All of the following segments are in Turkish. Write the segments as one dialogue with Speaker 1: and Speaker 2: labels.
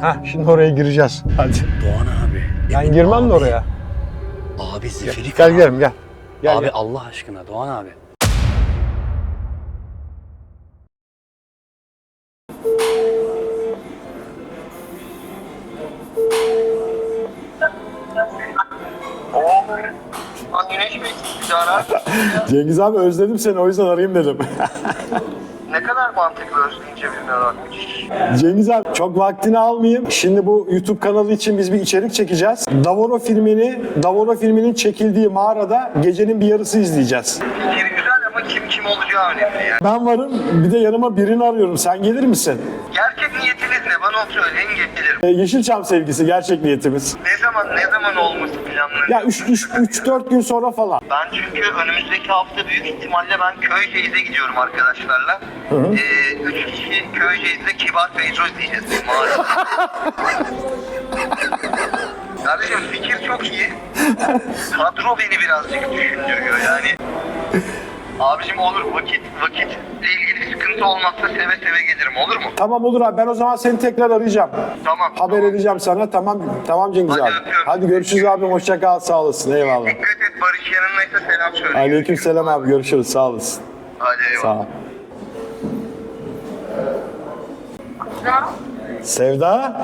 Speaker 1: Heh, şimdi oraya gireceğiz. Hadi.
Speaker 2: Doğan abi.
Speaker 1: Ben
Speaker 2: Emin
Speaker 1: girmem
Speaker 2: abi.
Speaker 1: de oraya.
Speaker 2: Abi zifiri
Speaker 1: Gel gidelim gel. Gel,
Speaker 2: abi
Speaker 1: gel.
Speaker 2: Allah aşkına Doğan abi.
Speaker 3: Lan Güneş Bey.
Speaker 1: Cengiz abi özledim seni o yüzden arayayım dedim.
Speaker 3: ne kadar mantıklı özleyince aratmış.
Speaker 1: Cengiz abi çok vaktini almayayım. Şimdi bu YouTube kanalı için biz bir içerik çekeceğiz. Davoro filmini, Davoro filminin çekildiği mağarada gecenin bir yarısı izleyeceğiz.
Speaker 3: Fikir ama kim kim olacağı önemli yani.
Speaker 1: Ben varım bir de yanıma birini arıyorum. Sen gelir misin?
Speaker 3: Gerçek niyetiniz ne? Bana onu söyleyin gelirim.
Speaker 1: Ee, Yeşilçam sevgisi gerçek niyetimiz.
Speaker 3: Ne zaman ne zaman olması planları?
Speaker 1: Ya 3-4 gün sonra falan.
Speaker 3: Ben çünkü önümüzdeki hafta büyük ihtimalle ben Köyceğiz'e gidiyorum arkadaşlarla. Ee, üç kişi Köyceğiz'de Kibar Feyzo izleyeceğiz. Kardeşim fikir çok iyi. Kadro beni birazcık düşündürüyor yani. Abicim olur vakit vakitle ilgili sıkıntı olmazsa seve seve gelirim olur mu?
Speaker 1: Tamam olur abi ben o zaman seni tekrar arayacağım.
Speaker 3: Tamam.
Speaker 1: Haber edeceğim sana. Tamam tamam Cengiz
Speaker 3: Hadi
Speaker 1: abi.
Speaker 3: öpüyorum.
Speaker 1: Hadi görüşürüz abi. Hoşça kal. Sağ olasın. Eyvallah.
Speaker 3: Dikkat et Barış yanındaysa selam söyle.
Speaker 1: Aleyküm selam abi. Görüşürüz. Sağ olasın.
Speaker 3: Hadi eyvallah.
Speaker 1: Sağ ol. Sevda.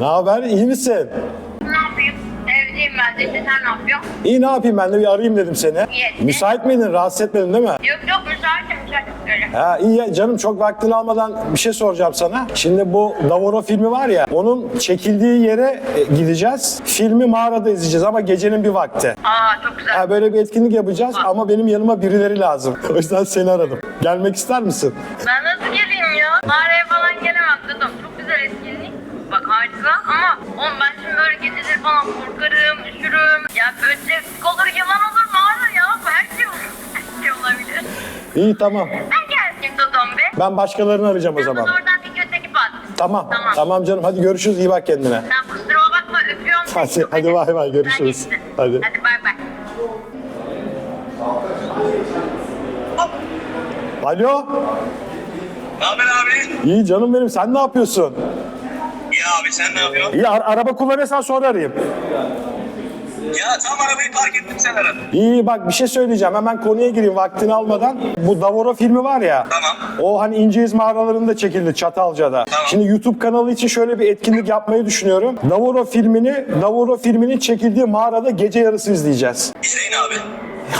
Speaker 1: Ne haber? İyi misin?
Speaker 4: Evdeyim ben de işte sen ne yapıyorsun?
Speaker 1: İyi ne yapayım ben de bir arayayım dedim seni.
Speaker 4: İyi.
Speaker 1: Müsait miydin? Rahatsız etmedin değil mi?
Speaker 4: Yok yok müsaitim müsaitim söyle.
Speaker 1: Ha iyi ya canım çok vaktini almadan bir şey soracağım sana. Şimdi bu Davoro filmi var ya onun çekildiği yere e, gideceğiz. Filmi mağarada izleyeceğiz ama gecenin bir vakti.
Speaker 4: Aa çok güzel.
Speaker 1: Ha, böyle bir etkinlik yapacağız ama benim yanıma birileri lazım. O yüzden seni aradım. Gelmek ister misin?
Speaker 4: Ben nasıl geleyim ya? Mağaraya falan gelemem dedim. Çok güzel etkinlik. Bak harika ama oğlum ben böyle geceleri falan korkarım, üşürüm. Ya böcek olur, yılan olur mağara ya. Her şey olur. Her şey olabilir.
Speaker 1: İyi tamam.
Speaker 4: Ben gelsin Dodon be.
Speaker 1: Ben başkalarını arayacağım o zaman.
Speaker 4: oradan bir göz ekip at.
Speaker 1: Tamam.
Speaker 4: Tamam.
Speaker 1: Tamam canım. Hadi görüşürüz. İyi bak kendine.
Speaker 4: Sen kusuruma bakma öpüyorum.
Speaker 1: Hadi- hadi bay bay, görüşürüz.
Speaker 4: Ben gittim.
Speaker 1: Hadi.
Speaker 4: Hadi bay bay.
Speaker 1: Alo.
Speaker 3: Ne haber abi?
Speaker 1: İyi canım benim. Sen ne yapıyorsun?
Speaker 3: Abi sen ne yapıyorsun?
Speaker 1: İyi ar- araba kullanırsan sonra arayayım.
Speaker 3: Ya tam arabayı park ettim sen aradın.
Speaker 1: İyi bak bir şey söyleyeceğim. Hemen konuya gireyim vaktini almadan. Bu Davoro filmi var ya.
Speaker 3: Tamam.
Speaker 1: O hani İnceyiz mağaralarında çekildi Çatalca'da.
Speaker 3: Tamam.
Speaker 1: Şimdi YouTube kanalı için şöyle bir etkinlik yapmayı düşünüyorum. Davoro filmini, Davoro filminin çekildiği mağarada gece yarısı izleyeceğiz.
Speaker 3: Hüseyin abi.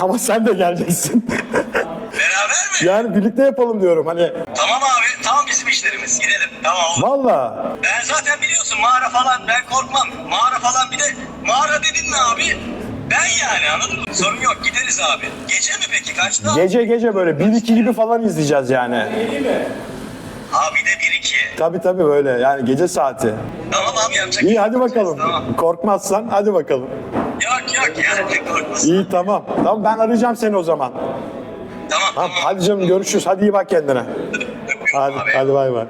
Speaker 1: Ama sen de geleceksin.
Speaker 3: Beraber mi?
Speaker 1: yani birlikte yapalım diyorum hani.
Speaker 3: Tamam abi tam bizim işlerimiz gidelim. Tamam olur.
Speaker 1: Valla.
Speaker 3: Ben zaten biliyorsun mağara falan ben korkmam. Mağara falan bir de mağara dedin mi abi? Ben yani anladın mı? Sorun yok gideriz abi. Gece mi peki kaçta?
Speaker 1: Gece gece böyle 1-2 gibi falan izleyeceğiz yani.
Speaker 3: Abi de 1-2.
Speaker 1: Tabii tabii böyle yani gece saati.
Speaker 3: Tamam abi yapacak.
Speaker 1: İyi
Speaker 3: şey
Speaker 1: hadi bakalım.
Speaker 3: Tamam.
Speaker 1: Korkmazsan hadi bakalım.
Speaker 3: Yok yok ya korkmasın.
Speaker 1: İyi tamam. Tamam ben arayacağım seni o zaman.
Speaker 3: Tamam
Speaker 1: Tamam hadi canım görüşürüz. Hadi iyi bak kendine. Hadi
Speaker 3: abi.
Speaker 1: hadi bay bay.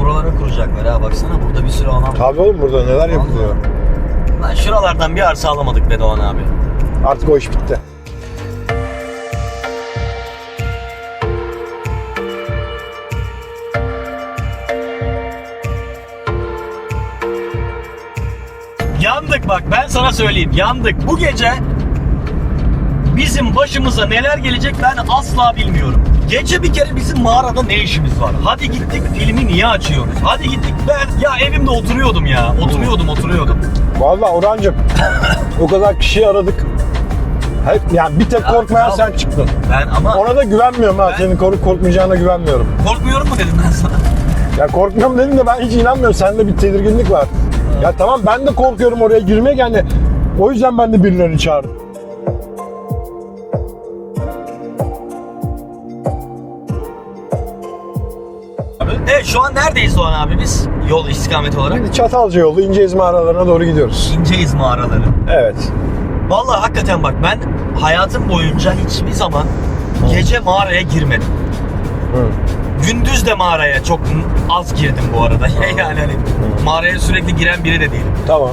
Speaker 2: Buralara kuracaklar ha baksana burada bir sürü alan.
Speaker 1: Tabii oğlum burada neler yapılıyor.
Speaker 2: Lan şuralardan bir arsa alamadık Doğan abi.
Speaker 1: Artık o iş bitti.
Speaker 2: Bak ben sana söyleyeyim yandık. Bu gece bizim başımıza neler gelecek ben asla bilmiyorum. Gece bir kere bizim mağarada ne işimiz var? Hadi gittik filmi niye açıyoruz? Hadi gittik ben ya evimde oturuyordum ya. Oturuyordum oturuyordum.
Speaker 1: Vallahi Orhancığım o kadar kişiyi aradık. Hep, yani bir tek korkmayan
Speaker 2: Ya,
Speaker 1: sen çıktın.
Speaker 2: Ben ama
Speaker 1: Ona da güvenmiyorum ha.
Speaker 2: Ben-
Speaker 1: Senin korkup korkmayacağına güvenmiyorum.
Speaker 2: korkmuyorum mu dedim ben sana?
Speaker 1: Ya korkmuyorum dedim de ben hiç inanmıyorum. Sende bir tedirginlik var. Ya tamam ben de korkuyorum oraya girmeye yani. O yüzden ben de birilerini çağırdım.
Speaker 2: Evet şu an neredeyiz Doğan abi biz? Yol istikameti olarak.
Speaker 1: Şimdi Çatalca yolu İnceyiz mağaralarına doğru gidiyoruz.
Speaker 2: İnceyiz mağaraları.
Speaker 1: Evet.
Speaker 2: Vallahi hakikaten bak ben hayatım boyunca hiçbir zaman gece mağaraya girmedim.
Speaker 1: Hı.
Speaker 2: Gündüz de mağaraya çok az girdim bu arada. yani hani mağaraya sürekli giren biri de değilim.
Speaker 1: Tamam.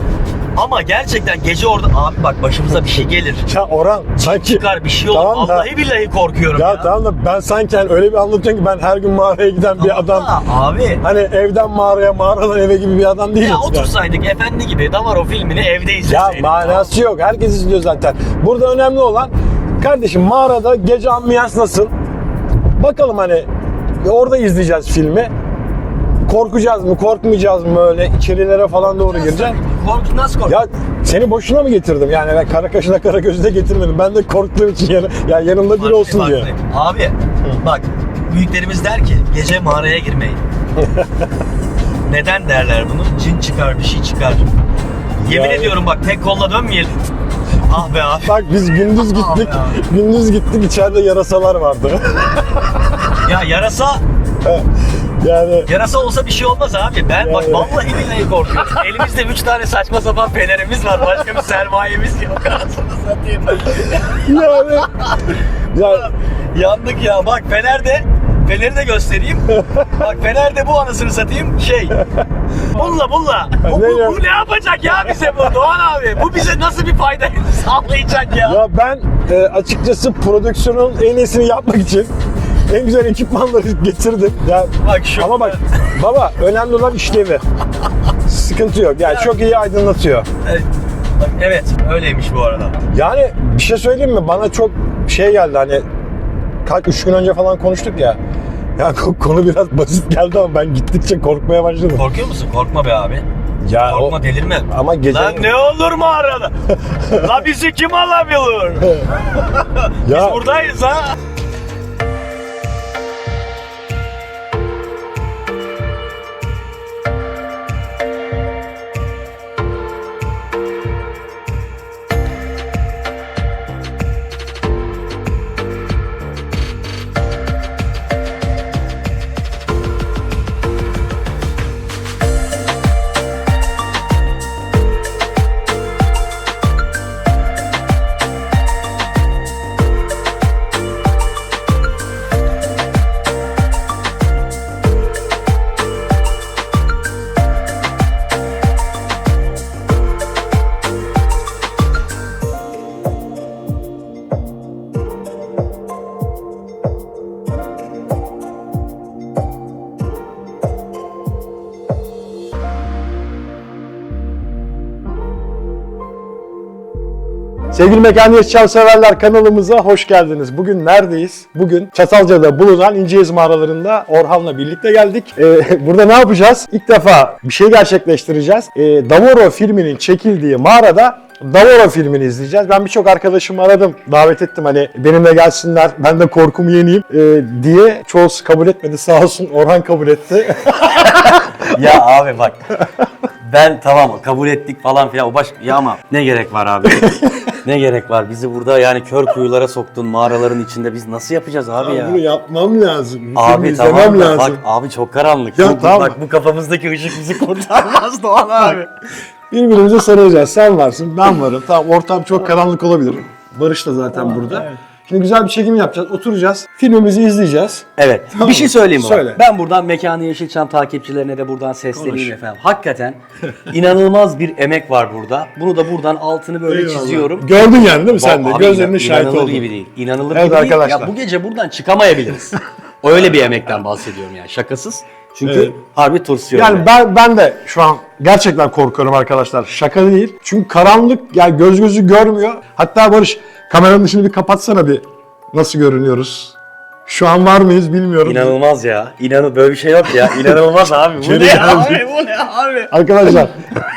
Speaker 5: Ama gerçekten gece orada abi bak başımıza bir şey gelir.
Speaker 1: Ya Orhan sanki...
Speaker 5: Çıkar bir şey olur.
Speaker 1: Tamam da-
Speaker 5: Vallahi billahi korkuyorum ya.
Speaker 1: Ya tamam da ben sanki hani öyle bir anlatıyorum ki ben her gün mağaraya giden bir adam...
Speaker 5: Ama Abi
Speaker 1: Hani evden mağaraya, mağaradan eve gibi bir adam değilim.
Speaker 5: ya otursaydık efendi gibi Davaro filmini evde
Speaker 1: Ya
Speaker 5: izleseydik.
Speaker 1: manası yok. Herkes izliyor zaten. Burada önemli olan kardeşim mağarada gece ambiyans nasıl? Bakalım hani orada izleyeceğiz filmi. Korkacağız mı, korkmayacağız mı öyle içerilere falan doğru gireceğiz.
Speaker 5: Kork, nasıl kork?
Speaker 1: Ya seni boşuna mı getirdim? Yani ben kara kaşına kara gözüne getirmedim. Ben de korktuğum için yani, ya yanımda biri olsun
Speaker 5: Bak,
Speaker 1: diye.
Speaker 5: bak, Abi bak büyüklerimiz der ki gece mağaraya girmeyin. Neden derler bunu? Cin çıkar bir şey çıkar. Yemin
Speaker 1: Yani-
Speaker 5: ediyorum bak tek kolla dönmeyelim. Ah be abi.
Speaker 1: Bak biz gündüz gittik.
Speaker 5: Abi,
Speaker 1: gündüz gittik içeride yarasalar vardı.
Speaker 5: Ya yarasa
Speaker 1: yani
Speaker 5: yarasa olsa bir şey olmaz abi. Ben bak
Speaker 1: Yani-
Speaker 5: vallahi billahi korkuyorum. Elimizde üç tane saçma sapan fenerimiz var. Başka bir sermayemiz yok. Satayım.
Speaker 1: yani ya
Speaker 5: Yandık ya. Bak Fener'de Fener'i de göstereyim. Bak Fener'de bu anasını satayım şey. Bununla bunla. Bu,
Speaker 1: Ne
Speaker 5: bu,
Speaker 1: ya?
Speaker 5: bu ne yapacak ya bize bu Doğan abi? Bu bize nasıl bir fayda sağlayacak ya?
Speaker 1: Ya ben e, açıkçası prodüksiyonun en iyisini yapmak için en güzel ekipmanları getirdim. Ya,
Speaker 5: Bak şu-
Speaker 1: Ama bak baba önemli olan işlevi. Sıkıntı yok. Yani çok iyi aydınlatıyor.
Speaker 5: Evet. Evet öyleymiş bu arada.
Speaker 1: Yani bir şey söyleyeyim mi? Bana çok şey geldi hani kaç üç gün önce falan konuştuk ya. Ya ko- konu biraz basit geldi ama ben gittikçe korkmaya başladım.
Speaker 5: Korkuyor musun? Korkma be abi.
Speaker 1: Ya o-
Speaker 5: Korkma delirme.
Speaker 1: ama gece
Speaker 5: Lan ne olur mu arada? La bizi kim alabilir?
Speaker 1: ya
Speaker 5: Biz buradayız ha.
Speaker 1: Sevgili Mekan Yaşam severler kanalımıza hoş geldiniz. Bugün neredeyiz? Bugün Çatalca'da bulunan İnceyiz mağaralarında Orhan'la birlikte geldik. Ee, burada ne yapacağız? İlk defa bir şey gerçekleştireceğiz. Ee, Davoro filminin çekildiği mağarada Davoro filmini izleyeceğiz. Ben birçok arkadaşımı aradım, davet ettim hani benimle gelsinler, ben de korkumu yeneyim ee, diye. Çoğusu kabul etmedi sağ olsun Orhan kabul etti.
Speaker 2: Ya abi bak. Ben tamam kabul ettik falan filan o baş ya ama ne gerek var abi? Ne gerek var? Bizi burada yani kör kuyulara soktun mağaraların içinde biz nasıl yapacağız abi ya?
Speaker 1: yapmam lazım.
Speaker 2: Abi tamam da bak abi çok karanlık.
Speaker 1: Ya
Speaker 2: Bu-
Speaker 1: tamam.
Speaker 2: Bak bu kafamızdaki ışık bizi kurtarmaz Doğan abi.
Speaker 1: Birbirimize sarılacağız. Sen varsın, ben varım. Tamam ortam çok karanlık olabilir. Barış da zaten burada. Şimdi güzel bir çekim yapacağız. Oturacağız. Filmimizi izleyeceğiz.
Speaker 2: Evet. Bir şey söyleyeyim mi?
Speaker 1: Söyle.
Speaker 2: Ben buradan Mekanı Yeşilçam takipçilerine de buradan sesleneyim
Speaker 1: Konuş.
Speaker 2: efendim. Hakikaten inanılmaz bir emek var burada. Bunu da buradan altını böyle çiziyorum.
Speaker 1: Gördün yani değil mi sen de? Gözlerinin şahit
Speaker 2: inanılır
Speaker 1: oldun.
Speaker 2: gibi değil. İnanılır
Speaker 1: Evet
Speaker 2: gibi değil.
Speaker 1: arkadaşlar.
Speaker 2: Ya bu gece buradan çıkamayabiliriz. Öyle bir emekten bahsediyorum yani şakasız. Çünkü
Speaker 1: Evet.
Speaker 2: harbi tırsıyorum.
Speaker 1: Yani ben ben de şu an gerçekten korkuyorum arkadaşlar. Şaka değil. Çünkü karanlık yani göz gözü görmüyor. Hatta Barış kameranın dışını bir kapatsana bir. Nasıl görünüyoruz? Şu an var mıyız bilmiyorum.
Speaker 2: İnanılmaz ya. İnanıl böyle bir şey yok ya. İnanılmaz abi. Bu ne abi? Bu ne abi?
Speaker 1: Arkadaşlar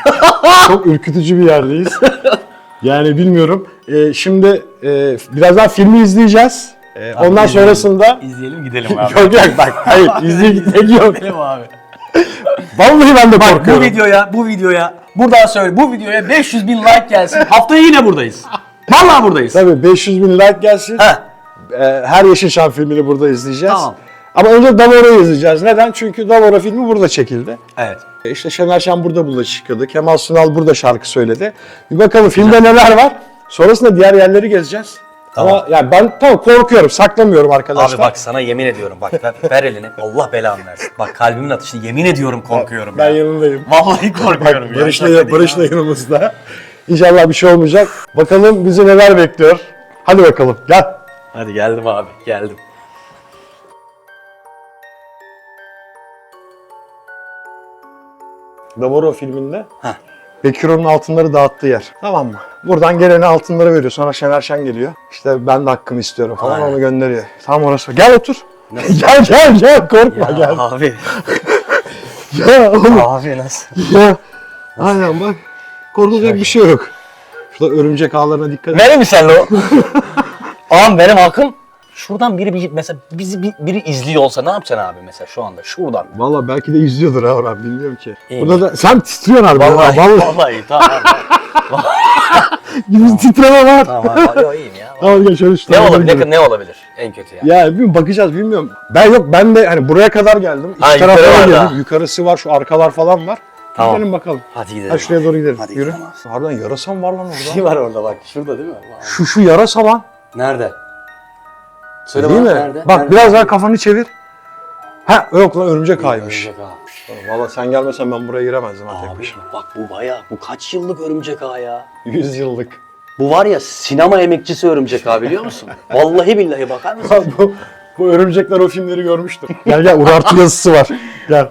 Speaker 1: çok ürkütücü bir yerdeyiz. Yani bilmiyorum. Ee, şimdi e, birazdan filmi izleyeceğiz. Ee, ondan sonrasında
Speaker 2: İzleyelim gidelim abi.
Speaker 1: yok yok bak hayır izleye gitmek yok.
Speaker 2: Gidelim abi.
Speaker 1: Vallahi ben de
Speaker 2: Bak bu
Speaker 1: korkuyorum.
Speaker 2: videoya, bu videoya, buradan söyle bu videoya 500 bin like gelsin. Haftaya yine buradayız. Vallahi buradayız.
Speaker 1: Tabii 500 bin like gelsin.
Speaker 2: Heh.
Speaker 1: Ee, her Yeşilçam filmini burada izleyeceğiz.
Speaker 2: Tamam.
Speaker 1: Ama önce Davoro'yu izleyeceğiz. Neden? Çünkü Davoro filmi burada çekildi.
Speaker 2: Evet.
Speaker 1: E İşte Şener Şen burada burada çıkıyordu. Kemal Sunal burada şarkı söyledi. Bir bakalım filmde neler var. Sonrasında diğer yerleri gezeceğiz. Ama yani ben tamam korkuyorum, saklamıyorum arkadaşlar.
Speaker 2: Abi bak sana yemin ediyorum bak ver, ver elini. Allah belanı versin. Bak kalbimin atışı yemin ediyorum korkuyorum
Speaker 1: ben
Speaker 2: ya.
Speaker 1: yanındayım.
Speaker 2: Vallahi korkuyorum
Speaker 1: Bak
Speaker 2: ya.
Speaker 1: Barış
Speaker 2: Şaka
Speaker 1: da,
Speaker 2: değil
Speaker 1: Barış da
Speaker 2: abi.
Speaker 1: yanımızda. İnşallah bir şey olmayacak. Bakalım bizi neler bekliyor. Hadi bakalım gel.
Speaker 2: Hadi geldim abi geldim.
Speaker 1: Davoro filminde
Speaker 2: Heh.
Speaker 1: Bekir onun altınları dağıttığı yer. Tamam mı? Buradan gelene altınları veriyor. Sonra Şener Şen geliyor. İşte ben de hakkımı istiyorum falan
Speaker 2: Aynen.
Speaker 1: onu gönderiyor. Tam orası. Gel otur. Gel gel gel korkma
Speaker 2: Ya
Speaker 1: gel.
Speaker 2: abi.
Speaker 1: Ya oğlum
Speaker 2: Abi nasıl?
Speaker 1: ya. Aynen bak. Korkulacak bir şey yok. Şurada örümcek ağlarına dikkat et.
Speaker 2: Benim mi sen o? Ağam benim hakkım. Şuradan biri bir mesela bizi bir- biri izliyor olsa ne yapacaksın abi mesela şu anda şuradan.
Speaker 1: Valla belki de izliyordur ha Orhan bilmiyorum ki.
Speaker 2: İyi.
Speaker 1: Burada da sen titriyorsun harbi.
Speaker 2: Vallahi
Speaker 1: Vallahi.
Speaker 2: vallahi, tamam.
Speaker 1: Bizim titreme var.
Speaker 2: tamam abi yo, iyiyim ya.
Speaker 1: Tamam gel şöyle şu
Speaker 2: Ne
Speaker 1: tarafa
Speaker 2: olabilir? Ne, ne olabilir en kötü ya?
Speaker 1: Ya bilmiyorum bakacağız bilmiyorum. Ben yok ben de hani buraya kadar geldim. İki
Speaker 2: Ha, var
Speaker 1: geldim.
Speaker 2: daha.
Speaker 1: Yukarısı var şu arkalar falan var.
Speaker 2: Tamam.
Speaker 1: Gidelim bakalım.
Speaker 2: Hadi gidelim.
Speaker 1: Ha şuraya doğru gidelim.
Speaker 2: Hadi
Speaker 1: Yürü.
Speaker 2: gidelim abi.
Speaker 1: Harbiden yarasa mı var lan
Speaker 2: Bir
Speaker 1: orada?
Speaker 2: şey var orada bak. Şurada değil mi?
Speaker 1: Şu şu yarasa lan.
Speaker 2: Nerede? Söyle
Speaker 1: Değil mi?
Speaker 2: bana, Nerede?
Speaker 1: Bak
Speaker 2: Nerede?
Speaker 1: biraz daha kafanı çevir. Ha yok lan örümcek ağıymış.
Speaker 2: Örümcek.
Speaker 1: Valla sen gelmesen ben buraya giremezdim ha tek
Speaker 2: Abi
Speaker 1: başıma.
Speaker 2: bak bu baya bu kaç yıllık örümcek ağı ya?
Speaker 1: 100 yıllık.
Speaker 2: Bu var ya sinema emekçisi örümcek ağı biliyor musun? Vallahi billahi bakar mısın?
Speaker 1: bu, bu örümcekler o filmleri görmüştür. gel gel urartu yazısı var. Gel.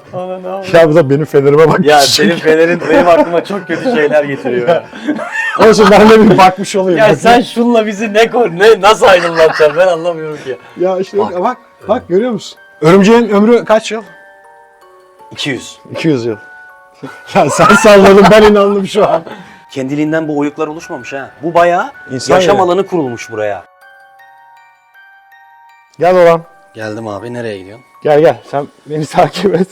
Speaker 1: Ya bu da benim fenerime bak.
Speaker 2: ya senin fenerin benim aklıma çok kötü şeyler getiriyor ya.
Speaker 1: Olsun ben de bir bakmış olayım.
Speaker 2: ya
Speaker 1: Bakayım.
Speaker 2: sen şunla bizi ne kor ne nasıl aydınlatacaksın ben anlamıyorum ki.
Speaker 1: Ya işte
Speaker 2: Bak.
Speaker 1: bak. Bak, görüyor musun? Örümceğin ömrü kaç yıl?
Speaker 2: 200.
Speaker 1: 200 yıl. ya sen salladın ben inandım şu an.
Speaker 2: Kendiliğinden bu oyuklar oluşmamış ha. Bu bayağı
Speaker 1: İnsan
Speaker 2: yaşam
Speaker 1: yeri.
Speaker 2: alanı kurulmuş buraya.
Speaker 1: Gel Orhan.
Speaker 2: Geldim abi nereye gidiyorsun?
Speaker 1: Gel gel sen beni takip et.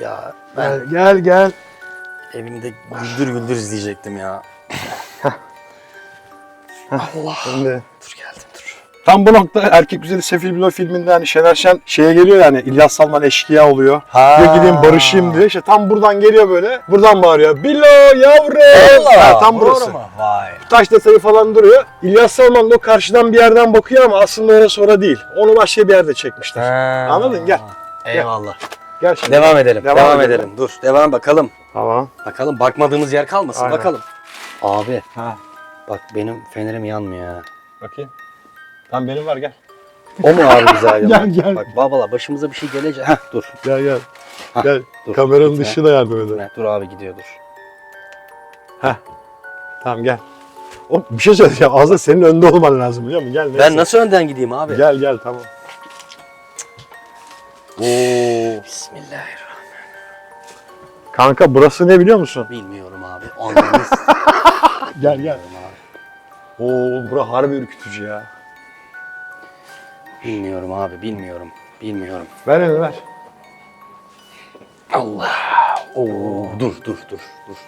Speaker 2: Ya ben
Speaker 1: Gel gel gel.
Speaker 2: Evimde güldür güldür izleyecektim ya.
Speaker 1: Şimdi
Speaker 2: Dur geldim dur.
Speaker 1: tam bu nokta Erkek Güzeli Sefil Bilo filminde hani Şener Şen şeye geliyor yani İlyas Salman eşkıya oluyor.
Speaker 2: Ha.
Speaker 1: Diyor gideyim barışayım diyor. İşte tam buradan geliyor böyle. Buradan bağırıyor. Bilo yavrum. Ha, tam burası.
Speaker 2: Mu? Vay.
Speaker 1: Taş detayı falan duruyor. İlyas Salman da o karşıdan bir yerden bakıyor ama aslında orası orası değil. Onu başka bir yerde çekmişler.
Speaker 2: Ha.
Speaker 1: Anladın? Gel.
Speaker 2: Eyvallah.
Speaker 1: Gel şimdi.
Speaker 2: Devam edelim.
Speaker 1: Devam edelim.
Speaker 2: edelim. Dur. Devam bakalım.
Speaker 1: Tamam.
Speaker 2: Bakalım bakmadığımız yer kalmasın.
Speaker 1: Aynen.
Speaker 2: Bakalım. Abi
Speaker 1: Ha.
Speaker 2: bak benim fenerim yanmıyor ya.
Speaker 1: Bakayım. Tam benim var gel.
Speaker 2: O mu abi güzel
Speaker 1: Gel, gel.
Speaker 2: Bak babala başımıza bir şey gelecek. Heh dur.
Speaker 1: Gel gel.
Speaker 2: Hah,
Speaker 1: gel.
Speaker 2: dur.
Speaker 1: Kameranın
Speaker 2: Gitme.
Speaker 1: dışı da yardım eder.
Speaker 2: Ne? Dur abi gidiyor dur.
Speaker 1: Tamam gel. O bir şey söyleyeceğim. Aslında senin önde olman lazım biliyor musun? Gel neyse.
Speaker 2: Ben nasıl önden gideyim abi?
Speaker 1: Gel gel tamam. Oo.
Speaker 2: Bismillahirrahmanirrahim.
Speaker 1: Kanka burası ne biliyor musun?
Speaker 2: Bilmiyorum abi. Anladınız.
Speaker 1: Gel gel. Oo bura harbi ürkütücü ya.
Speaker 2: bilmiyorum abi bilmiyorum. Bilmiyorum.
Speaker 1: Ver elini ver.
Speaker 2: Allah. Oo dur dur dur dur.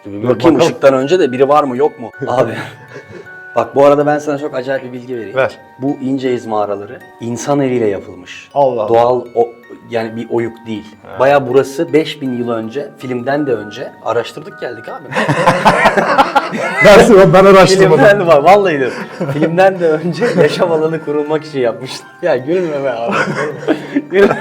Speaker 2: dur. Bir bakayım
Speaker 1: bakalım.
Speaker 2: ışıktan önce de biri var mı yok mu? Abi. Bak bu arada ben sana çok acayip bir bilgi vereyim.
Speaker 1: Ver.
Speaker 2: Bu İnceyiz mağaraları insan eliyle yapılmış.
Speaker 1: Allah Allah.
Speaker 2: Doğal o, yani bir oyuk değil. Baya burası 5000 yıl önce, filmden de önce araştırdık geldik abi.
Speaker 1: Versin ben araştırmadım.
Speaker 2: filmden de var vallahi diyorum. filmden de önce yaşam alanı kurulmak için yapmışlar. Ya gülme be abi. Gülme.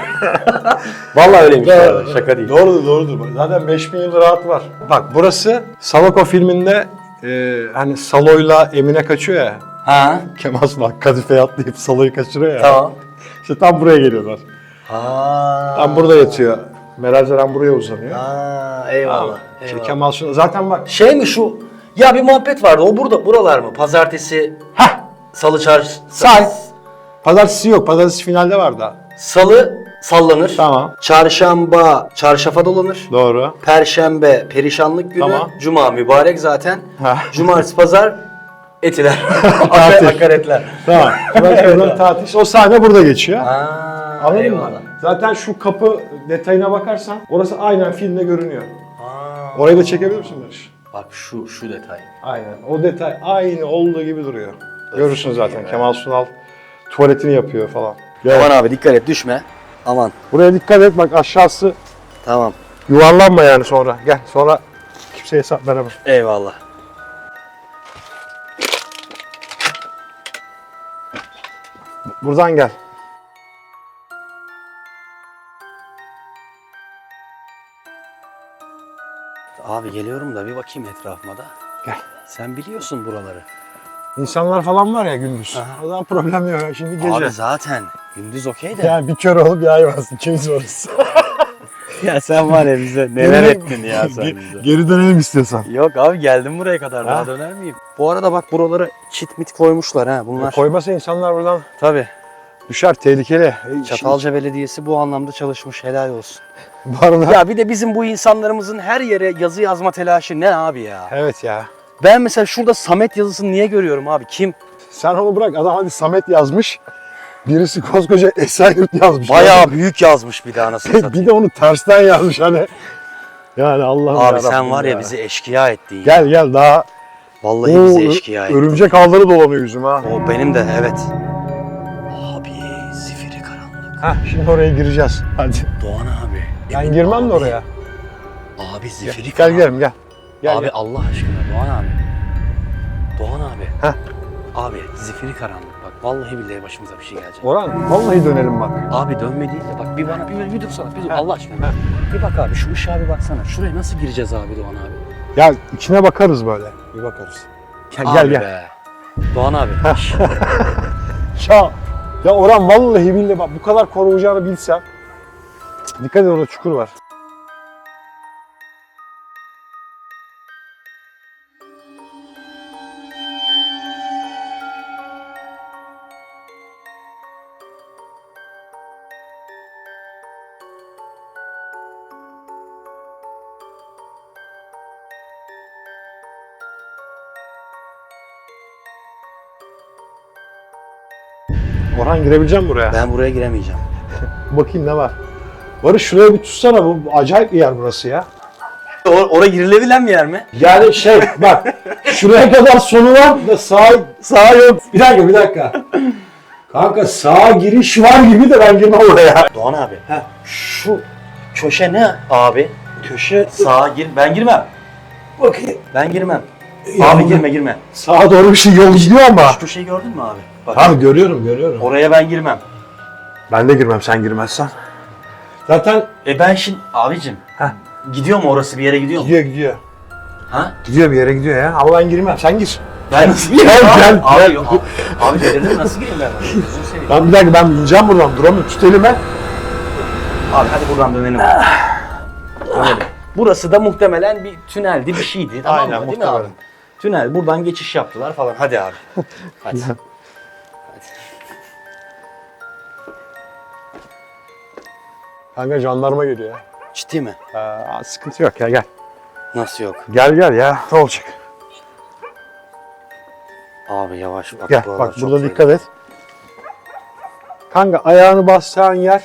Speaker 2: vallahi öyleymiş arada, şaka değil.
Speaker 1: Doğrudur doğrudur. Zaten 5000 yıl rahat var. Bak burası Salako filminde e, hani Salo'yla Emine kaçıyor ya.
Speaker 2: Ha?
Speaker 1: Kemal Sunal kadifeye atlayıp Salo'yu kaçırıyor ya.
Speaker 2: Tamam.
Speaker 1: İşte tam buraya geliyorlar.
Speaker 2: Ha.
Speaker 1: Tam burada yatıyor. Meral Ceren buraya uzanıyor.
Speaker 2: Ha, eyvallah.
Speaker 1: İşte
Speaker 2: eyvallah.
Speaker 1: Kemal Sunal. Zaten bak
Speaker 2: Şey mi şu? Ya bir muhabbet vardı. O burada buralar mı? Pazartesi,
Speaker 1: Hah!
Speaker 2: salı çarşı.
Speaker 1: Say. Pazartesi yok. Pazartesi finalde var da.
Speaker 2: Salı sallanır.
Speaker 1: Tamam.
Speaker 2: Çarşamba çarşafa dolanır.
Speaker 1: Doğru.
Speaker 2: Perşembe perişanlık günü.
Speaker 1: Tamam.
Speaker 2: Cuma mübarek zaten.
Speaker 1: Ha.
Speaker 2: Cumartesi pazar etiler.
Speaker 1: Tatil.
Speaker 2: Akar, akaretler.
Speaker 1: Tamam. Tatil. O sahne burada geçiyor.
Speaker 2: Ha,
Speaker 1: Anladın
Speaker 2: eyvallah.
Speaker 1: mı? Zaten şu kapı detayına bakarsan orası aynen filmde görünüyor.
Speaker 2: Ha.
Speaker 1: Orayı da çekebilir misin Barış?
Speaker 2: Bak şu şu detay.
Speaker 1: Aynen. O detay aynı olduğu gibi duruyor. Görürsün zaten. Kemal Sunal tuvaletini yapıyor falan. Gel.
Speaker 2: Aman abi dikkat et düşme. Aman.
Speaker 1: Buraya dikkat et bak aşağısı
Speaker 2: Tamam.
Speaker 1: yuvarlanma yani sonra. Gel sonra kimseye hesap veremem.
Speaker 2: Eyvallah.
Speaker 1: Buradan gel.
Speaker 2: Abi geliyorum da bir bakayım etrafıma da.
Speaker 1: Gel.
Speaker 2: Sen biliyorsun buraları.
Speaker 1: İnsanlar falan var ya gündüz.
Speaker 2: Aha.
Speaker 1: O zaman problem yok. Şimdi gece.
Speaker 2: Abi zaten gündüz okey de.
Speaker 1: Yani bir kör olup bir ay varsın. İkimiz varız.
Speaker 2: Ya sen var ya bize neler ettin ya sen bize.
Speaker 1: Geri dönelim istiyorsan.
Speaker 2: Yok abi geldim buraya kadar
Speaker 1: Ha?
Speaker 2: daha döner miyim? Bu arada bak buraları çit mit koymuşlar ha bunlar.
Speaker 1: Koymasa insanlar buradan
Speaker 2: Tabii.
Speaker 1: düşer. Tehlikeli. E,
Speaker 2: Çatalca Belediyesi bu anlamda çalışmış helal olsun.
Speaker 1: Bu arada.
Speaker 2: Ya bir de bizim bu insanlarımızın her yere yazı yazma telaşı ne abi ya?
Speaker 1: Evet ya.
Speaker 2: Ben mesela şurada Samet yazısını niye görüyorum abi? Kim?
Speaker 1: Sen onu bırak. Adam hadi Samet yazmış. Birisi koskoca Esenyurt yazmış.
Speaker 2: Bayağı büyük yazmış bir de anasını
Speaker 1: bir
Speaker 2: satayım.
Speaker 1: de onu tersten yazmış hani. Yani Allah'ım
Speaker 2: Abi
Speaker 1: yarabbim
Speaker 2: sen var ya bizi eşkıya ettin ya.
Speaker 1: Gel gel daha.
Speaker 2: Vallahi
Speaker 1: Oo,
Speaker 2: bizi eşkıya ettin.
Speaker 1: örümcek ağları dolanıyor yüzüme ha.
Speaker 2: O benim de evet. Abi zifiri karanlık.
Speaker 1: Heh, şimdi oraya gireceğiz. Hadi.
Speaker 2: Doğan abi.
Speaker 1: Ben girmem
Speaker 2: abi.
Speaker 1: de oraya.
Speaker 2: Abi zifiri
Speaker 1: Gel
Speaker 2: karanlık.
Speaker 1: gidelim gel. Gel,
Speaker 2: abi
Speaker 1: gel.
Speaker 2: Allah aşkına Doğan abi. Doğan abi.
Speaker 1: Heh.
Speaker 2: Abi zifiri karanlık bak vallahi billahi başımıza bir şey gelecek.
Speaker 1: Orhan vallahi dönelim bak.
Speaker 2: Abi dönme değil de bak bir bana bir, bir dursana bir dur Allah aşkına. Bir bak abi şu ışığa bir baksana. Şuraya nasıl gireceğiz abi Doğan abi?
Speaker 1: Gel içine bakarız böyle. Bir bakarız. Gel gel
Speaker 2: Abi
Speaker 1: gel.
Speaker 2: be. Doğan abi.
Speaker 1: Ya, ya Orhan vallahi billahi bak bu kadar koruyacağını bilsem. Dikkat et orada çukur var. Orhan girebilecek misin buraya?
Speaker 2: ben buraya giremeyeceğim.
Speaker 1: Bakayım ne var. Barış şuraya bir tutsana bu acayip bir yer burası ya.
Speaker 2: Or oraya girilebilen bir yer mi?
Speaker 1: Yani şey bak şuraya kadar sonu var da sağ sağ yok. Bir dakika bir dakika. Kanka sağa giriş var gibi de ben girmem oraya.
Speaker 2: Doğan abi. Şu köşe ne abi?
Speaker 1: Köşe
Speaker 2: Sağa gir. Ben girmem.
Speaker 1: bakayım.
Speaker 2: Ben girmem. Abi
Speaker 1: bu-
Speaker 2: girme girme.
Speaker 1: Sağa doğru bir şey yol gidiyor ama.
Speaker 2: Şu köşeyi gördün mü abi? Bak.
Speaker 1: Abi görüyorum görüyorum.
Speaker 2: Oraya ben girmem.
Speaker 1: Ben de girmem sen girmezsen. Zaten
Speaker 2: E ben şimdi abicim.
Speaker 1: Heh.
Speaker 2: Gidiyor mu orası bir yere gidiyor mu?
Speaker 1: gidiyor gidiyor.
Speaker 2: Ha?
Speaker 1: Gidiyor bir yere gidiyor ya. Ama ben girmem. Sen gir.
Speaker 2: Ben nasıl
Speaker 1: Gel,
Speaker 2: gireyim abi?
Speaker 1: gel,
Speaker 2: Abi,
Speaker 1: gel.
Speaker 2: yok, abi, abi dedim nasıl gireyim ben? Gözünü seveyim.
Speaker 1: Lan bir dakika ben ineceğim buradan. Duramıyorum. Tut elime.
Speaker 2: Abi hadi buradan dönelim. dönelim. Burası da muhtemelen bir tüneldi, bir şeydi. Tamam
Speaker 1: Aynen,
Speaker 2: mı? Değil mi
Speaker 1: muhtemelen.
Speaker 2: Tünel, buradan geçiş yaptılar falan. Hadi abi. Hadi.
Speaker 1: Kanka jandarma geliyor ya.
Speaker 2: Ciddi mi?
Speaker 1: Aa, sıkıntı yok ya gel.
Speaker 2: Nasıl yok?
Speaker 1: Gel gel ya. Ne olacak?
Speaker 2: Abi yavaş bak.
Speaker 1: Gel
Speaker 2: buralar
Speaker 1: bak
Speaker 2: çok
Speaker 1: burada
Speaker 2: tehlikeli.
Speaker 1: dikkat et. Kanka ayağını basacağın yer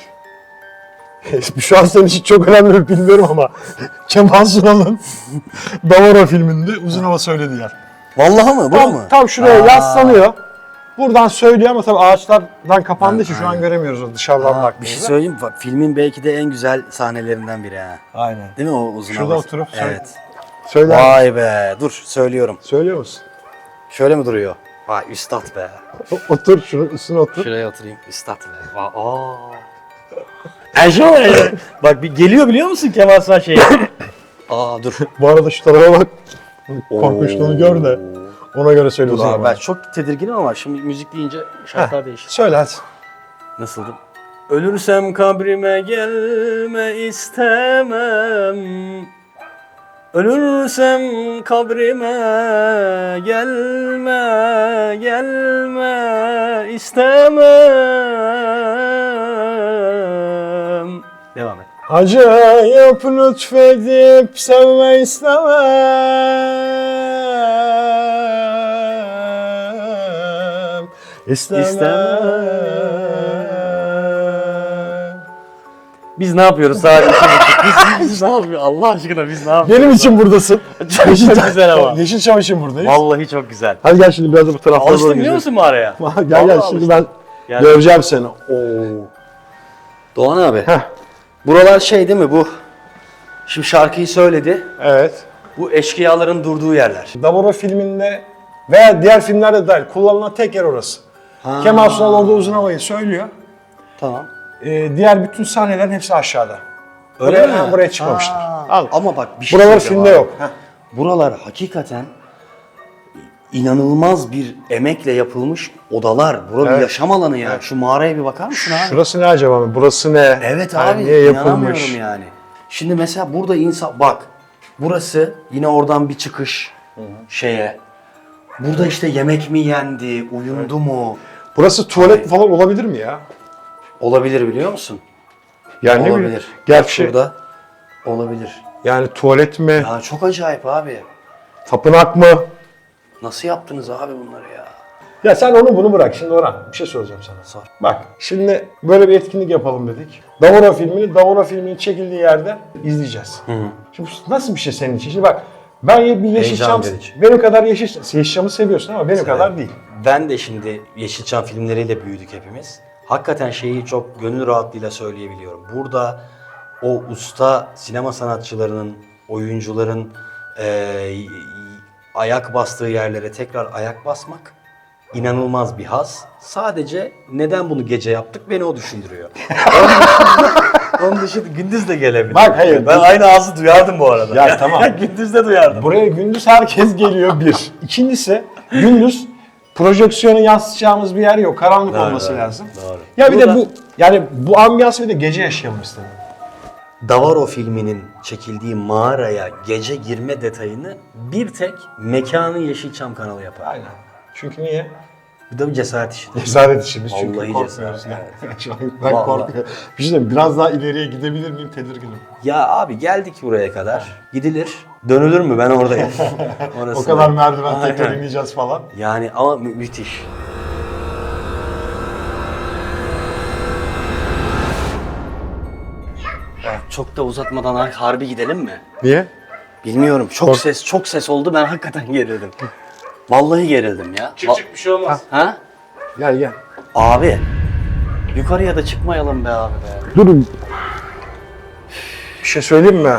Speaker 1: şu an senin için çok önemli mi bilmiyorum ama Kemal Sunal'ın Davara filminde uzun hava söylediği yer.
Speaker 2: Vallahi mı? Bu
Speaker 1: Tam,
Speaker 2: mu?
Speaker 1: tam şuraya
Speaker 2: Aa.
Speaker 1: yaslanıyor. Buradan söylüyor ama tabii ağaçlardan kapandığı için şu an göremiyoruz onu dışarıdan
Speaker 2: Aa, bir
Speaker 1: baktığımızda.
Speaker 2: şey söyleyeyim mi? Bak, Filmin belki de en güzel sahnelerinden biri ha.
Speaker 1: Aynen.
Speaker 2: Değil mi o uzun
Speaker 1: Şurada
Speaker 2: havası?
Speaker 1: oturup söyle-
Speaker 2: Evet.
Speaker 1: Söyle.
Speaker 2: Vay be. Dur söylüyorum.
Speaker 1: Söylüyor musun?
Speaker 2: Şöyle mi duruyor? Vay üstad be.
Speaker 1: Otur şunun üstüne otur.
Speaker 2: Şuraya oturayım. Üstad be. Vay, aa. Ercan Bak bir geliyor biliyor musun Kemal Sunal şey? Aa dur.
Speaker 1: Bu arada şu tarafa bak. Korkunçluğunu gör de ona göre söyle
Speaker 2: Dur
Speaker 1: uzun
Speaker 2: abi ben çok tedirginim ama şimdi müzik deyince şartlar değişti.
Speaker 1: Söyle hadi.
Speaker 2: Nasıldı? Ölürsem kabrime gelme istemem. Ölürsem kabrime gelme, gelme istemem.
Speaker 1: Acayip lütfedip sevme istemem. İstemem.
Speaker 2: Biz ne yapıyoruz saat iki buçuk? Biz, biz ne yapıyoruz? Allah aşkına biz ne yapıyoruz?
Speaker 1: Benim için buradasın.
Speaker 2: Çok güzel ama.
Speaker 1: Yeşilçam için buradayız.
Speaker 2: Vallahi çok güzel.
Speaker 1: Hadi gel şimdi biraz da bu taraflara
Speaker 2: Alıştın
Speaker 1: doğru
Speaker 2: biliyor
Speaker 1: gidelim.
Speaker 2: musun mağaraya?
Speaker 1: gel gel
Speaker 2: Vallahi
Speaker 1: şimdi
Speaker 2: alıştım.
Speaker 1: ben
Speaker 2: Gel.
Speaker 1: göreceğim seni. Oo.
Speaker 2: Doğan abi.
Speaker 1: Heh.
Speaker 2: Buralar şey değil mi bu? Şimdi şarkıyı söyledi.
Speaker 1: Evet.
Speaker 2: Bu eşkıyaların durduğu yerler.
Speaker 1: Davoro filminde veya diğer filmlerde dahil kullanılan tek yer orası. Kemal Sunal orada uzun havayı söylüyor.
Speaker 2: Tamam.
Speaker 1: Ee, diğer bütün sahnelerin hepsi aşağıda.
Speaker 2: Öyle
Speaker 1: buraya,
Speaker 2: mi?
Speaker 1: ha, buraya çıkmamışlar.
Speaker 2: Ha,
Speaker 1: Al.
Speaker 2: Ama bak bir şey
Speaker 1: Buralar filmde
Speaker 2: abi.
Speaker 1: yok. Heh.
Speaker 2: Buralar hakikaten inanılmaz bir emekle yapılmış odalar. Burada
Speaker 1: Evet.
Speaker 2: yaşam alanı ya. Şu mağaraya bir bakar mısın abi?
Speaker 1: Şurası ne acaba? Burası ne?
Speaker 2: Evet
Speaker 1: Yani
Speaker 2: abi
Speaker 1: niye yapılmış?
Speaker 2: yani. Şimdi mesela burada insan bak burası yine oradan bir çıkış şeye. Burada işte yemek mi yendi, uyundu mu?
Speaker 1: Burası tuvalet falan olabilir mi ya?
Speaker 2: Olabilir biliyor musun?
Speaker 1: Yani ne bileyim.
Speaker 2: olabilir.
Speaker 1: Gerçi
Speaker 2: Burada olabilir.
Speaker 1: yani tuvalet mi?
Speaker 2: Ya çok acayip abi.
Speaker 1: Tapınak mı?
Speaker 2: Nasıl yaptınız abi bunları ya?
Speaker 1: Ya sen onu bunu bırak. Şimdi Orhan bir şey soracağım sana.
Speaker 2: Sor.
Speaker 1: Bak şimdi böyle bir etkinlik yapalım dedik. Davora filmini, Davora filminin çekildiği yerde izleyeceğiz. Şimdi bu nasıl bir şey senin için? Şimdi bak ben bir Yeşilçam,
Speaker 2: verici.
Speaker 1: benim kadar Yeşil, Yeşilçam'ı seviyorsun ama benim kadar değil.
Speaker 2: Ben de şimdi Yeşilçam filmleriyle büyüdük hepimiz. Hakikaten şeyi çok gönül rahatlığıyla söyleyebiliyorum. Burada o usta sinema sanatçılarının, oyuncuların eee, ayak bastığı yerlere tekrar ayak basmak inanılmaz bir haz. Sadece neden bunu gece yaptık beni o düşündürüyor. Onun dışında, gündüz de gelebilir.
Speaker 1: Bak, hayır,
Speaker 2: Ben aynı ağzı duyardım bu arada.
Speaker 1: Ya tamam.
Speaker 2: gündüz de duyardım.
Speaker 1: Buraya gündüz herkes geliyor bir. İkincisi gündüz projeksiyonu yansıtacağımız bir yer yok. Karanlık
Speaker 2: Doğru,
Speaker 1: olması
Speaker 2: doğru,
Speaker 1: lazım.
Speaker 2: doğru.
Speaker 1: Ya bir de
Speaker 2: Burada-
Speaker 1: bu yani bu ambiyansı bir de gece yaşayalım istedim.
Speaker 2: Davaro filminin çekildiği mağaraya gece girme detayını bir tek mekanın Yeşilçam kanalı yapar.
Speaker 1: Aynen. Çünkü niye?
Speaker 2: Bir de bir cesaret işi.
Speaker 1: Cesaret işi. Biz çünkü
Speaker 2: Vallahi
Speaker 1: korkmuyoruz.
Speaker 2: cesaret,
Speaker 1: Yani. Şu an ben
Speaker 2: Vallahi.
Speaker 1: korkuyorum. Bir şey diyeyim, biraz daha ileriye gidebilir miyim tedirginim.
Speaker 2: Ya abi geldik buraya kadar. Gidilir. Dönülür mü? Ben oradayım.
Speaker 1: O kadar
Speaker 2: da-
Speaker 1: merdiven tekrar
Speaker 2: Aynen.
Speaker 1: ineceğiz falan.
Speaker 2: Yani ama mü- müthiş. Çok da uzatmadan har- harbi gidelim mi?
Speaker 1: Niye?
Speaker 2: Bilmiyorum. Çok ses, çok ses oldu. Ben hakikaten gerildim. Vallahi gerildim ya. Çık çık bir şey olmaz. Ha?
Speaker 1: Gel gel.
Speaker 2: Abi. Yukarıya da çıkmayalım be abi be.
Speaker 1: Durun. Bir şey söyleyeyim mi?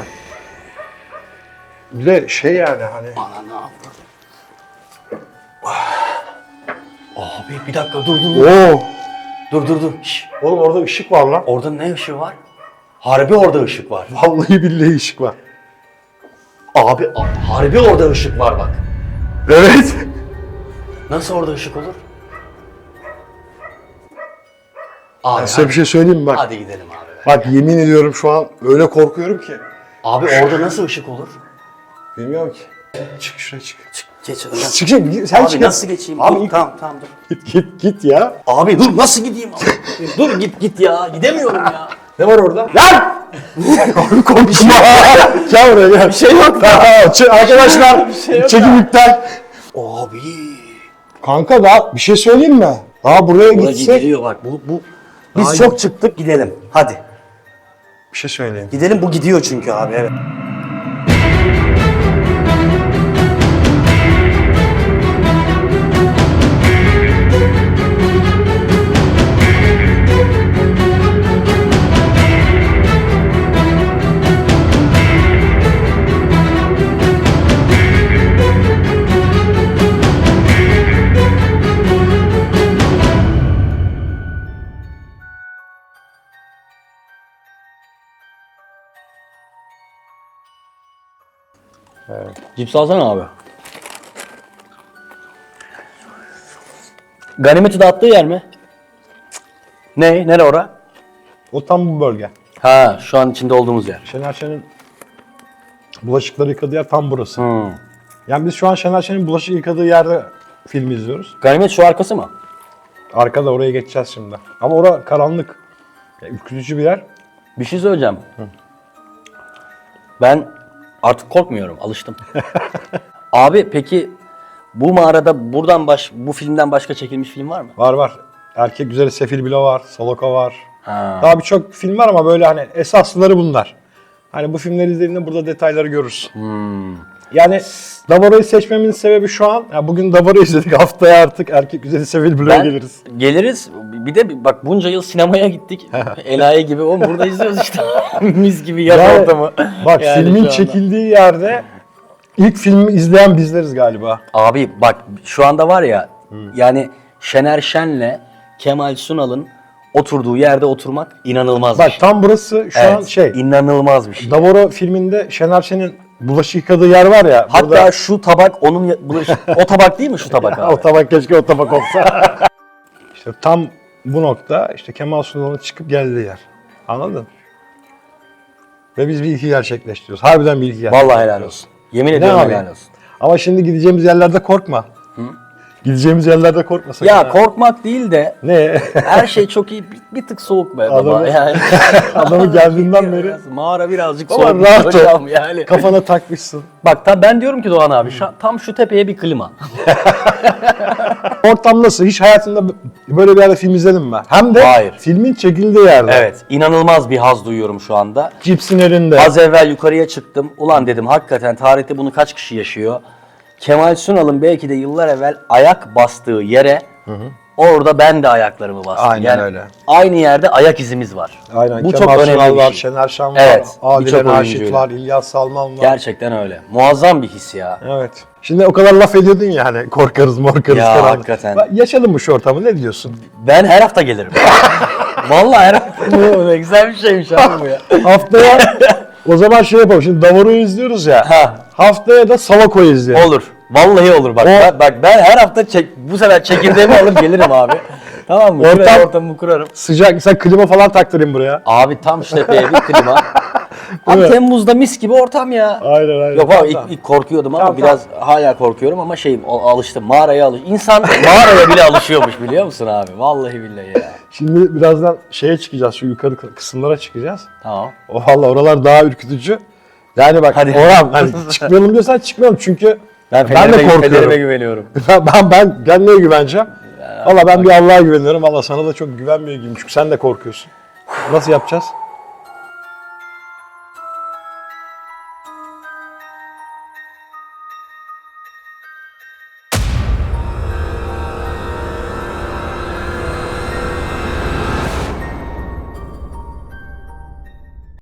Speaker 1: Bir de şey yani hani
Speaker 2: Ana ne yaptın? Abi bir dakika dur dur dur.
Speaker 1: Oo,
Speaker 2: Dur dur dur. Şş,
Speaker 1: oğlum orada ışık var lan.
Speaker 2: orada ne ışığı var? Harbi orada ışık var.
Speaker 1: Vallahi billahi ışık var.
Speaker 2: Abi a- harbi orada ışık var bak.
Speaker 1: Evet.
Speaker 2: Nasıl orada ışık olur? Abi
Speaker 1: Size
Speaker 2: hadi,
Speaker 1: bir şey söyleyeyim mi bak.
Speaker 2: hadi gidelim abi. be.
Speaker 1: Bak yemin ediyorum şu an öyle korkuyorum ki.
Speaker 2: Abi orada nasıl ışık olur?
Speaker 1: Bilmiyorum ki. Çık şuraya çık.
Speaker 2: Çık geç önden.
Speaker 1: Çık çık. Sen
Speaker 2: Abi
Speaker 1: çık.
Speaker 2: nasıl geçeyim?
Speaker 1: Abi ilk-
Speaker 2: tamam tamam dur.
Speaker 1: Git git git ya.
Speaker 2: Abi dur nasıl gideyim abi? dur git git ya. Gidemiyorum ya.
Speaker 1: Ne var orada? Lan! Abi korkma. gel buraya gel. Bir şey yok. Arkadaşlar çekim iptal.
Speaker 2: Abi.
Speaker 1: Kanka daha bir şey söyleyeyim mi? Daha buraya
Speaker 2: Buraya
Speaker 1: gitsek
Speaker 2: gidiyor bak bu bu. Biz
Speaker 1: Daha
Speaker 2: çok çıktık gidelim. Hadi.
Speaker 1: bir şey söyleyeyim.
Speaker 2: Gidelim bu gidiyor çünkü abi evet.
Speaker 6: Cips alsana abi. Ganimeti dağıttığı yer mi?
Speaker 2: Ne? Nere ora?
Speaker 1: O tam bu bölge.
Speaker 6: Ha, şu an içinde olduğumuz yer.
Speaker 1: Şener Şen'in bulaşıkları yıkadığı yer tam burası.
Speaker 6: Hmm.
Speaker 1: Yani biz şu an Şener Şen'in bulaşık yıkadığı yerde film izliyoruz.
Speaker 6: Ganimet şu arkası mı?
Speaker 1: Arkada oraya geçeceğiz şimdi. Ama orada karanlık. Ya, ürkütücü bir yer.
Speaker 6: Bir şey söyleyeceğim. Ben artık korkmuyorum, alıştım. abi peki bu mağarada buradan baş, bu filmden başka çekilmiş film var mı?
Speaker 1: Var var. Erkek Güzeli Sefil Bilo var. Saloka var.
Speaker 6: Ha.
Speaker 1: Daha birçok film var ama böyle hani esaslıları bunlar. Hani bu filmleri izlediğinde burada detayları görürsün. Yani Davara'yı seçmemin sebebi şu an, ya bugün Davara'yı izledik haftaya artık Erkek Güzeli Sefil Bilo'ya
Speaker 6: Ben
Speaker 1: geliriz.
Speaker 6: geliriz. Bir de bak bunca yıl sinemaya gittik. Enayi gibi. Oğlum burada izliyoruz işte. Mis gibi yer
Speaker 1: Yani
Speaker 6: ortamı.
Speaker 1: Bak
Speaker 6: Yani
Speaker 1: filmin çekildiği yerde ilk filmi izleyen bizleriz galiba.
Speaker 6: Abi bak şu anda var ya yani
Speaker 2: Şener Şen'le Kemal Sunal'ın oturduğu yerde oturmak inanılmaz bir
Speaker 1: Bak
Speaker 2: şey.
Speaker 1: tam burası şu an şey.
Speaker 2: inanılmaz bir şey.
Speaker 1: Davoro filminde Şener Şen'in bulaşık yıkadığı yer var ya.
Speaker 2: Hatta
Speaker 1: burada-
Speaker 2: şu tabak onun bulaşık- o tabak değil mi şu tabak abi?
Speaker 1: o tabak keşke o tabak olsa. işte tam bu nokta işte Kemal Sunal'ın çıkıp geldiği yer. Anladın? Ve biz bir ilki gerçekleştiriyoruz. Harbiden bir ilki gerçekleştiriyoruz.
Speaker 2: Vallahi helal olsun. Yemin
Speaker 1: Ne
Speaker 2: ediyorum
Speaker 1: abi?
Speaker 2: helal olsun.
Speaker 1: Ama şimdi gideceğimiz yerlerde korkma. Gideceğimiz yerlerde korkma sakın.
Speaker 2: Ya
Speaker 1: ha.
Speaker 2: korkmak değil de
Speaker 1: Ne?
Speaker 2: her şey çok iyi. Bir, bir tık soğuk be baba.
Speaker 1: Adamı-
Speaker 2: Yani.
Speaker 1: Adamı geldiğinden beri
Speaker 2: Biraz Mağara birazcık soğuk.
Speaker 1: rahat ol.
Speaker 2: yani.
Speaker 1: kafana takmışsın.
Speaker 2: Bak ta ben diyorum ki Doğan abi şu- tam şu tepeye bir klima.
Speaker 1: Ortam nasıl? Hiç hayatımda böyle bir yerde film izledim mi? Hem de
Speaker 2: Hayır.
Speaker 1: filmin çekildiği yerde.
Speaker 2: Evet inanılmaz bir haz duyuyorum şu anda.
Speaker 1: Cipsin elinde.
Speaker 2: Az evvel yukarıya çıktım. Ulan dedim hakikaten tarihte bunu kaç kişi yaşıyor? Kemal Sunal'ın belki de yıllar evvel ayak bastığı yere orada ben de ayaklarımı bastım.
Speaker 1: Aynen öyle.
Speaker 2: Aynı yerde ayak izimiz var.
Speaker 1: Aynen.
Speaker 2: Bu
Speaker 1: Kemal
Speaker 2: çok önemli
Speaker 1: Sunal
Speaker 2: bir
Speaker 1: var,
Speaker 2: şey.
Speaker 1: Şener Şen var,
Speaker 2: Evet,
Speaker 1: Adile
Speaker 2: birçok
Speaker 1: Naşit
Speaker 2: oyuncuyla.
Speaker 1: var, İlyas Salman var.
Speaker 2: Gerçekten öyle. Muazzam bir his ya.
Speaker 1: Evet. Şimdi o kadar laf ediyordun ya hani korkarız morkarız
Speaker 2: Ya,
Speaker 1: falan.
Speaker 2: hakikaten.
Speaker 1: Bak, Yaşadın mı şu ortamı ne diyorsun?
Speaker 2: Ben her hafta gelirim. Vallahi her hafta. Bu ne güzel bir şeymiş abi bu ya.
Speaker 1: Haftaya o zaman şey yapalım. Şimdi Davaro'yu izliyoruz ya.
Speaker 2: Ha.
Speaker 1: Haftaya da Salako'yu izleyelim.
Speaker 2: Olur. Vallahi olur bak. Ben, bak ben her hafta çek, bu sefer çekirdeğimi alır gelirim abi. Tamam mı?
Speaker 1: Ortam-
Speaker 2: Şuraya ortamı kurarım.
Speaker 1: Sıcak. Mesela klima falan taktırayım buraya.
Speaker 2: Abi tam şu tepeye bir klima. Abi. Temmuz'da mis gibi ortam ya.
Speaker 1: Aynen aynen.
Speaker 2: Yok abi ilk,
Speaker 1: Tamam.
Speaker 2: ilk korkuyordum ama
Speaker 1: Tamam,
Speaker 2: biraz hala korkuyorum ama şeyim o- alıştım. Mağaraya alış. İnsan mağaraya bile alışıyormuş biliyor musun abi? Vallahi billahi ya.
Speaker 1: Şimdi birazdan şeye çıkacağız. Şu yukarı kısımlara çıkacağız.
Speaker 2: Tamam.
Speaker 1: O valla oralar daha ürkütücü. Yani bak
Speaker 2: Hadi.
Speaker 1: Orhan hani çıkmayalım diyorsan çıkmayalım çünkü
Speaker 2: Ben,
Speaker 1: ben de korkuyorum.
Speaker 2: Fener'ime güveniyorum.
Speaker 1: ben, ben, ben kendime güveneceğim. Valla ben bir Allah'a güveniyorum. Valla sana da çok güvenmiyor gibiyim çünkü sen de korkuyorsun. Nasıl yapacağız?